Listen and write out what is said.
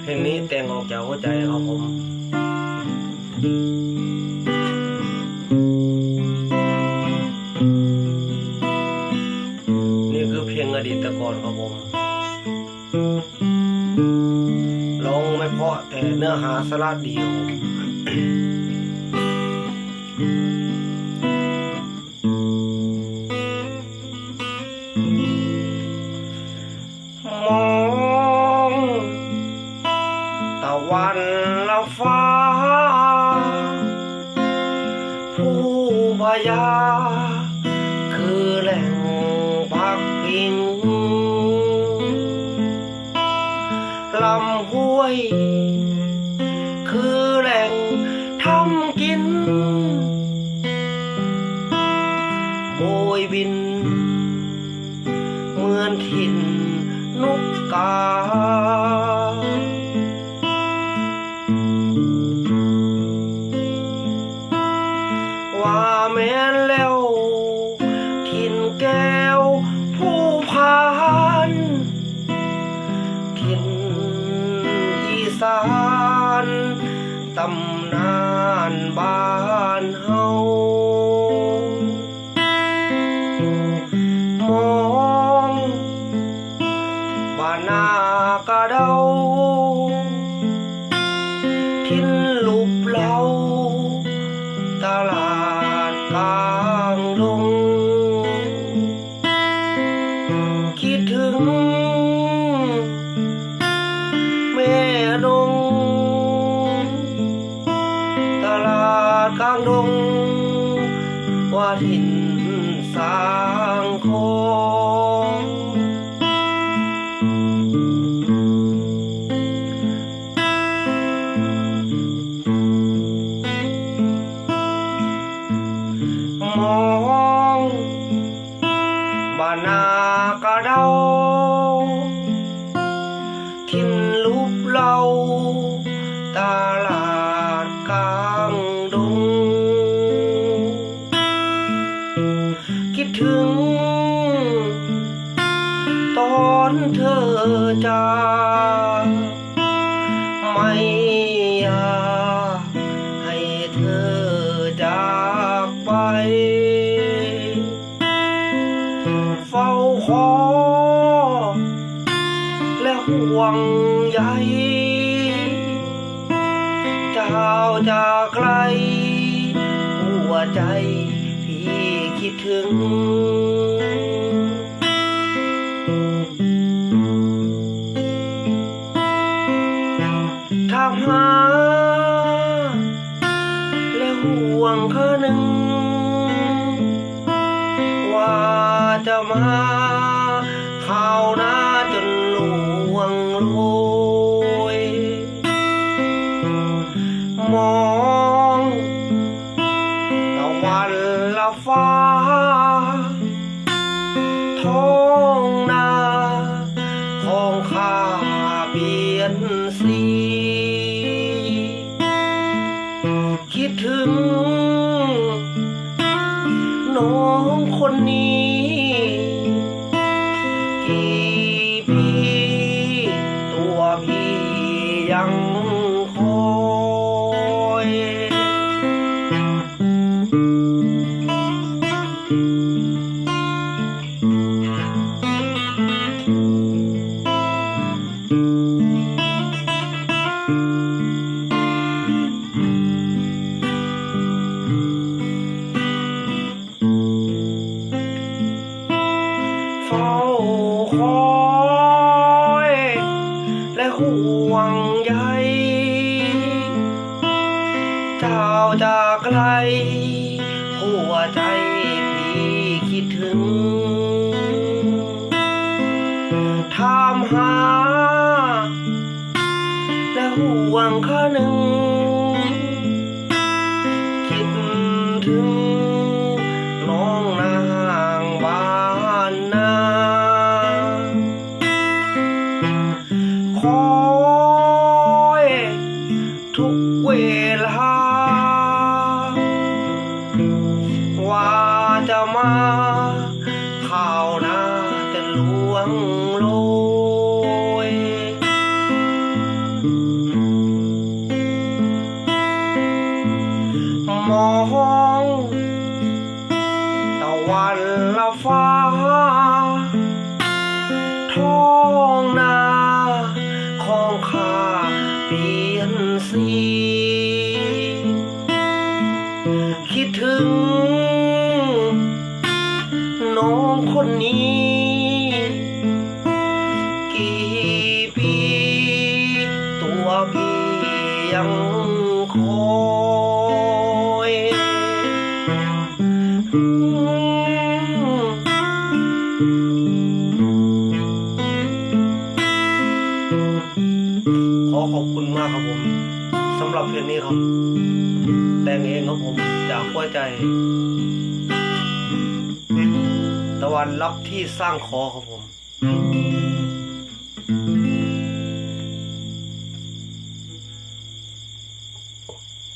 เพลงนี้แต่งออกจากหัวใจครับผมนี่คือเพลงอดีตก่อนครับผมร้องไม่เพราะแต่เนื้อหาสาระดีครับ วันละฟ้า ผู้พยา คือแหล่งพักพิงลำห้วย คือแหล่งทำกินโบยบิน เหมือนถิ่นนกกา ม้นแล้วถิ่นแก้วผู้พานถิ่นอีสานตำนานบ้านเฮามองบ้านนากระเดา ว่าถิ่นสางโค อนเธอจากไม่อยากให้เธอจากไป เฝ้าขอ และห่วงใยเจ้าจากไกลหัวใจพี่คิดถึง มาข่าวนาจนลวงโรยมองตะวันละฟ้าท้องนาของข้าเปลี่ยนสี คิดถึงน้องคนนี้ กี่ปีตัวพี่ยัง คอย และห่วงใยเจ้าจากไกลหัวใจพี่คิดถึงถามหา และห่วงข้าหนึ่ง คอยทุกเวลา ว่าจะมาข่าวน้าจะลวงโลยมองตะวันละฟ้า ยอืมขอขอบคุณมากครับผมสำหรับเพลงนี้ครับ แต่งเองครับผมจากหัวใจ ตะวันรับที่สร้างคอครับผม